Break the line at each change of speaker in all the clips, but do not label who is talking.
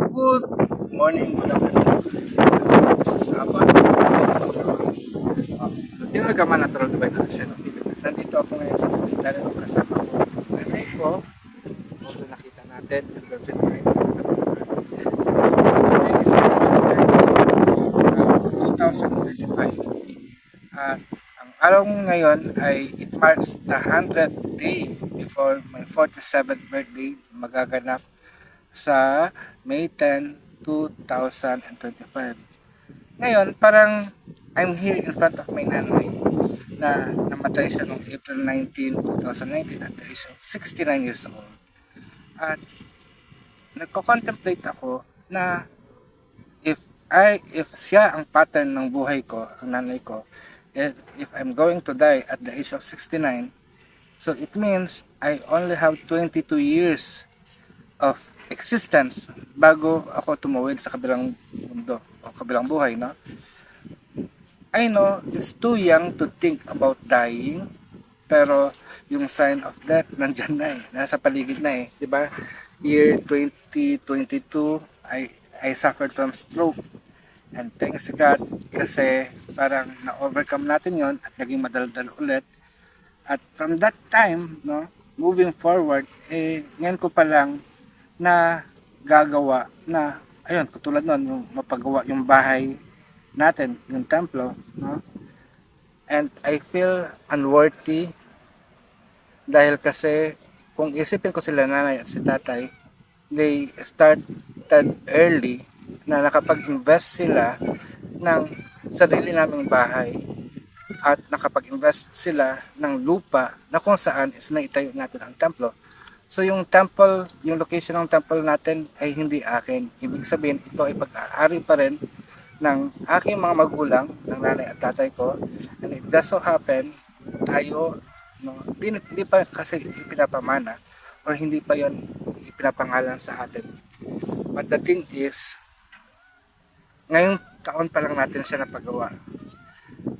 Good morning, good afternoon. Is Apan. Tinagaman Natural Divine Action. Nandito ako ngayon sa sekretary ng kasama ko. Nanay ko, although nakita natin, hanggang sa mga Today is February, uh, 2025. At ang araw ngayon ay it marks the 100th day before my 47th birthday magaganap sa May 10, 2025. Ngayon, parang I'm here in front of my nanay na namatay siya noong April 19, 2019 at the age of 69 years old. At nagko-contemplate ako na if I if siya ang pattern ng buhay ko, ang nanay ko, if, if I'm going to die at the age of 69, so it means I only have 22 years of existence bago ako tumuwid sa kabilang mundo o kabilang buhay, no? I know it's too young to think about dying, pero yung sign of death nandyan na eh, nasa paligid na eh, 'di ba? Year 2022, I I suffered from stroke. And thanks God kasi parang na-overcome natin yon at naging madaldal ulit. At from that time, no, moving forward, eh, ngayon ko pa lang na gagawa na, ayun, katulad nun, yung mapagawa yung bahay natin, yung templo, no? And I feel unworthy dahil kasi kung isipin ko sila nanay at si tatay, they started early na nakapag-invest sila ng sarili naming bahay at nakapag-invest sila ng lupa na kung saan is naitayo natin ang templo. So yung temple, yung location ng temple natin ay hindi akin. Ibig sabihin, ito ay pag-aari pa rin ng aking mga magulang, ng nanay at tatay ko. And it does so happen, tayo, no, hindi, pa kasi ipinapamana or hindi pa yon ipinapangalan sa atin. But the thing is, ngayong taon pa lang natin siya napagawa.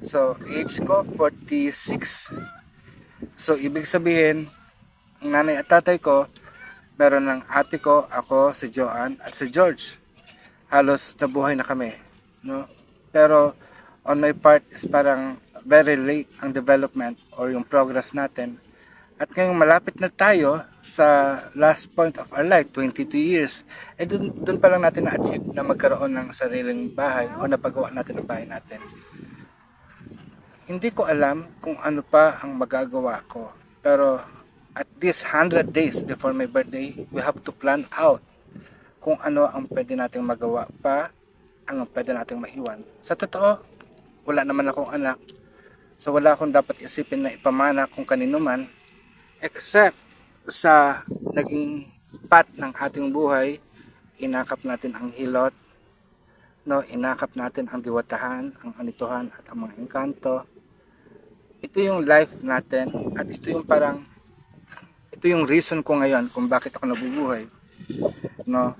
So, age ko, 46. So, ibig sabihin, ang nanay at tatay ko, meron ng ate ko, ako, si Joanne, at si George. Halos nabuhay na kami. No? Pero, on my part, is parang very late ang development or yung progress natin. At ngayong malapit na tayo sa last point of our life, 22 years, eh dun, dun pa lang natin na-achieve na magkaroon ng sariling bahay o napagawa natin ang bahay natin. Hindi ko alam kung ano pa ang magagawa ko. Pero at this 100 days before my birthday, we have to plan out kung ano ang pwede nating magawa pa, ang pwede nating maiwan. Sa totoo, wala naman akong anak. So wala akong dapat isipin na ipamana kung kanino man except sa naging pat ng ating buhay, inakap natin ang hilot, no, inakap natin ang diwatahan, ang anituhan at ang mga engkanto. Ito yung life natin at ito yung parang ito yung reason ko ngayon kung bakit ako nabubuhay. No,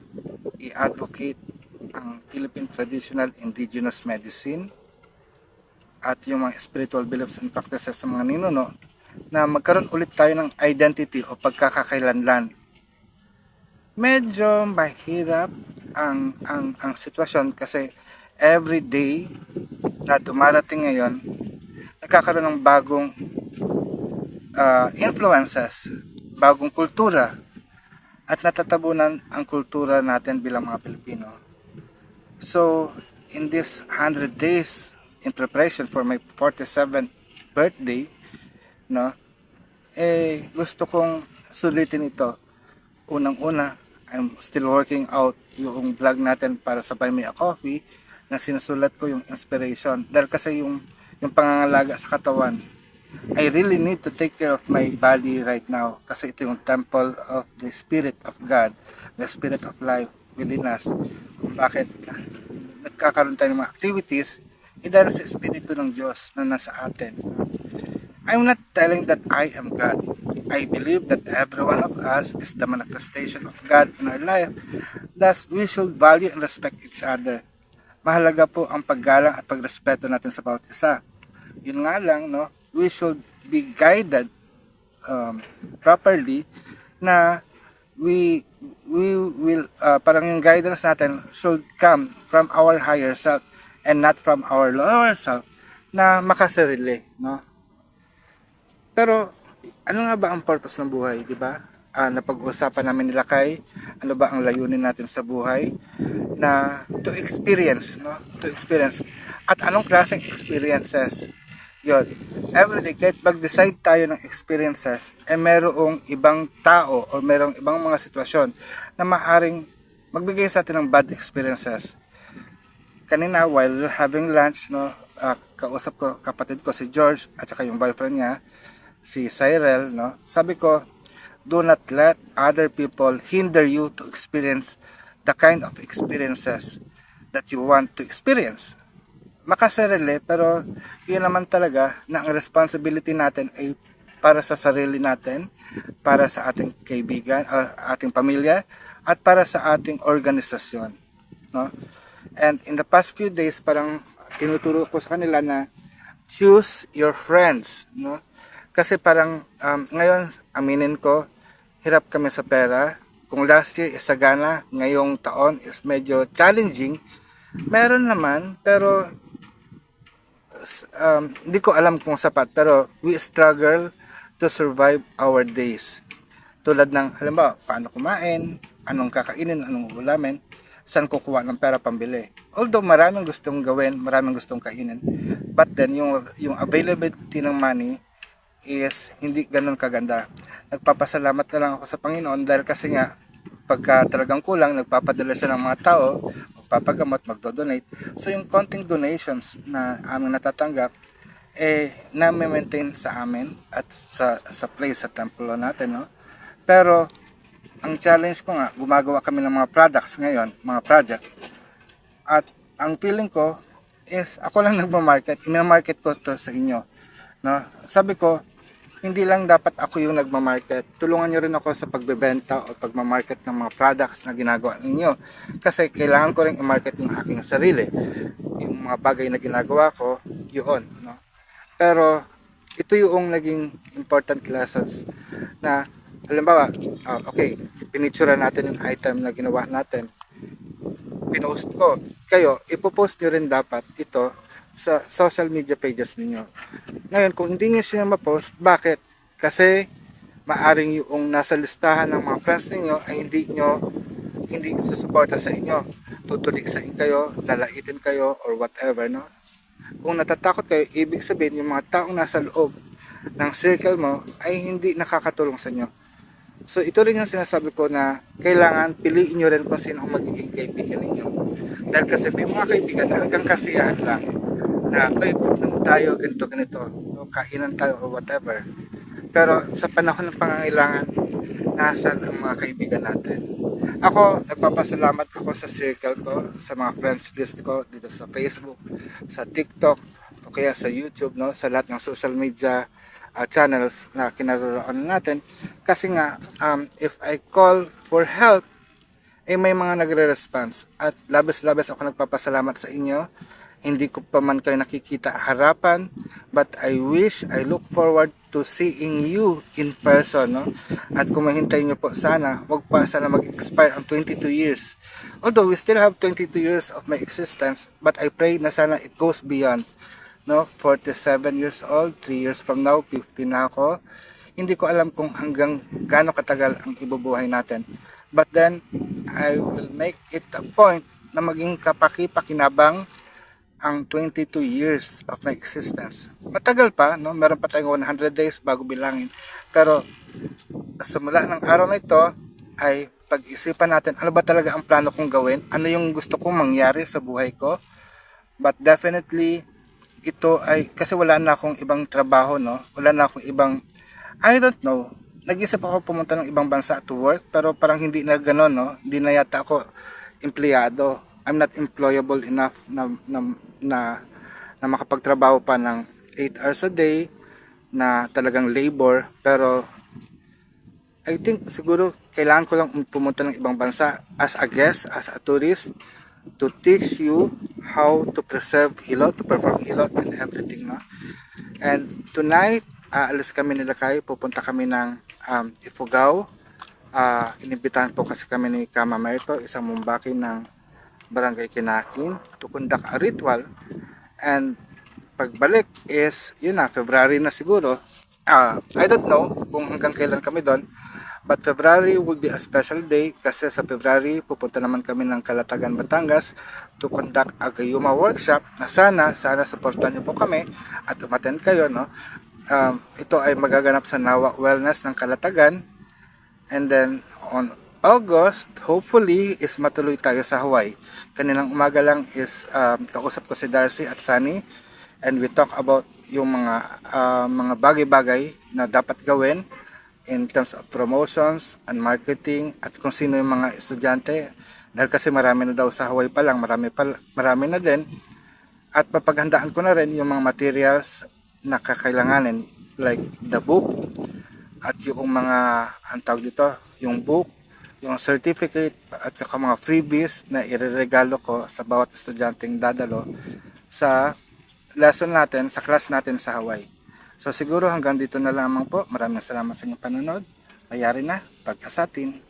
i-advocate ang Philippine Traditional Indigenous Medicine at yung mga spiritual beliefs and practices sa mga ninuno na magkaroon ulit tayo ng identity o pagkakakailanlan. Medyo mahirap ang ang ang sitwasyon kasi every day na dumarating ngayon nagkakaroon ng bagong uh, influences, bagong kultura at natatabunan ang kultura natin bilang mga Pilipino. So, in this 100 days in preparation for my 47th birthday, no? Eh, gusto kong sulitin ito. Unang-una, I'm still working out yung vlog natin para sa Buy Me a Coffee na sinusulat ko yung inspiration. Dahil kasi yung, yung pangangalaga sa katawan, I really need to take care of my body right now kasi ito yung temple of the Spirit of God, the Spirit of life within us. Kung bakit nagkakaroon tayo ng mga activities, eh dahil sa Espiritu ng Diyos na nasa atin. I'm not telling that I am God. I believe that every one of us is the manifestation of God in our life. Thus, we should value and respect each other. Mahalaga po ang paggalang at pagrespeto natin sa bawat isa. Yun nga lang, no, we should be guided um, properly na we we will uh, parang yung guidance natin should come from our higher self and not from our lower self na makasarili, no? Pero ano nga ba ang purpose ng buhay, di ba? Ah, napag-usapan namin nila kay ano ba ang layunin natin sa buhay na to experience, no? To experience. At anong klaseng experiences? Yun. Everyday, kahit mag-decide tayo ng experiences, eh merong ibang tao o merong ibang mga sitwasyon na maaring magbigay sa atin ng bad experiences. Kanina, while having lunch, no, ah, kausap ko kapatid ko si George at saka yung boyfriend niya, si Cyril, no, sabi ko, do not let other people hinder you to experience the kind of experiences that you want to experience makasarili pero yun naman talaga na ang responsibility natin ay para sa sarili natin, para sa ating kaibigan, uh, ating pamilya, at para sa ating organisasyon. No? And in the past few days, parang tinuturo ko sa kanila na choose your friends. No? Kasi parang um, ngayon, aminin ko, hirap kami sa pera. Kung last year is sagana, ngayong taon is medyo challenging. Meron naman, pero um, hindi ko alam kung sapat pero we struggle to survive our days. Tulad ng, halimbawa, paano kumain, anong kakainin, anong ulamin, saan kukuha ng pera pambili. Although maraming gustong gawin, maraming gustong kainin, but then yung, yung availability ng money is hindi ganun kaganda. Nagpapasalamat na lang ako sa Panginoon dahil kasi nga pagka talagang kulang, nagpapadala siya ng mga tao, magpapagamot, magdo-donate. So yung konting donations na aming natatanggap, eh, na-maintain sa amin at sa, sa place, sa templo natin, no? Pero, ang challenge ko nga, gumagawa kami ng mga products ngayon, mga project. At ang feeling ko is, ako lang nagmamarket, ina-market ko to sa inyo. No? Sabi ko, hindi lang dapat ako yung nagmamarket. Tulungan nyo rin ako sa pagbebenta o pagmamarket ng mga products na ginagawa ninyo. Kasi kailangan ko rin i-market yung aking sarili. Yung mga bagay na ginagawa ko, yun. No? Pero ito yung naging important lessons na halimbawa, uh, okay, pinitsura natin yung item na ginawa natin. Pinost ko. Kayo, ipopost nyo rin dapat ito sa social media pages ninyo. Ngayon, kung hindi nyo siya ma-post, bakit? Kasi maaring yung nasa listahan ng mga friends ninyo ay hindi nyo hindi susuporta sa inyo. Tutulig sa inyo kayo, lalaitin kayo, or whatever, no? Kung natatakot kayo, ibig sabihin yung mga taong nasa loob ng circle mo ay hindi nakakatulong sa inyo. So ito rin yung sinasabi ko na kailangan piliin nyo rin kung sino ang magiging kaibigan ninyo. Dahil kasi may mga kaibigan na hanggang kasiyahan lang na, ay, nung tayo, ganito, ganito, o kainan tayo or whatever. Pero sa panahon ng pangangailangan, nasan ang mga kaibigan natin? Ako, nagpapasalamat ako sa circle ko, sa mga friends list ko dito sa Facebook, sa TikTok, o kaya sa YouTube, no, sa lahat ng social media uh, channels na kinaroroonan natin. Kasi nga, um, if I call for help, eh may mga nagre-response. At labis-labis ako nagpapasalamat sa inyo. Hindi ko pa man kayo nakikita harapan, but I wish, I look forward to seeing you in person, no? At kung mahintay nyo po sana, wag pa sana mag-expire ang 22 years. Although we still have 22 years of my existence, but I pray na sana it goes beyond, no? 47 years old, 3 years from now, 50 na ako. Hindi ko alam kung hanggang gaano katagal ang ibubuhay natin. But then, I will make it a point na maging kapaki-pakinabang ang 22 years of my existence. Matagal pa, no? Meron pa tayong 100 days bago bilangin. Pero sa mula ng araw na ito ay pag-isipan natin ano ba talaga ang plano kong gawin, ano yung gusto kong mangyari sa buhay ko. But definitely ito ay kasi wala na akong ibang trabaho, no? Wala na akong ibang I don't know. Nag-isip ako pumunta ng ibang bansa to work pero parang hindi na gano'n, no? Hindi na yata ako empleyado. I'm not employable enough na na na, na makapagtrabaho pa ng 8 hours a day na talagang labor. Pero I think siguro kailangan ko lang pumunta ng ibang bansa as a guest, as a tourist to teach you how to preserve hilot, to perform hilot and everything, no? And tonight, aalis kami nila kayo, pupunta kami ng um, Ifugao. Ah, inibitahan po kasi kami ni Kama Merto, isang mumbaki ng Barangay Kinakin to conduct a ritual. And pagbalik is, yun na, February na siguro. Ah, I don't know kung hanggang kailan kami doon. But February will be a special day kasi sa February pupunta naman kami ng Kalatagan, Batangas to conduct a Gayuma workshop na sana, sana supportan niyo po kami at umaten kayo, no? Um, ito ay magaganap sa Nawa Wellness ng Kalatagan And then on August, hopefully is matuloy tayo sa Hawaii. Kanilang umaga lang is um, kausap ko si Darcy at Sunny and we talk about yung mga uh, mga bagay-bagay na dapat gawin in terms of promotions and marketing at kung sino yung mga estudyante. Dahil kasi marami na daw sa Hawaii pa lang, marami, pa, marami na din. At papaghandaan ko na rin yung mga materials na kakailanganin like the book at yung mga ang tawag dito, yung book, yung certificate at saka mga freebies na ireregalo ko sa bawat estudyanteng dadalo sa lesson natin, sa class natin sa Hawaii. So siguro hanggang dito na lamang po. Maraming salamat sa inyong panonood. Mayari na, pag-asatin.